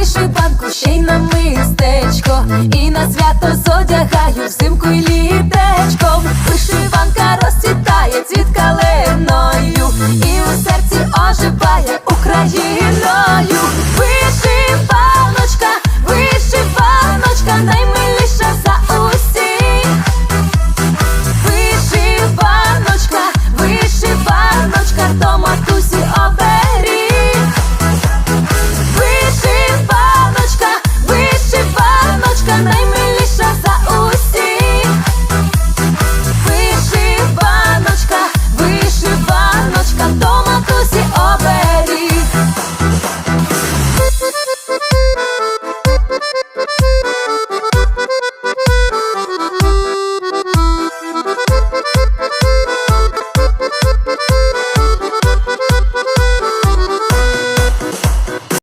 вишиванку, ще й на мистечко, і на свято зодягаю взимку й літечком.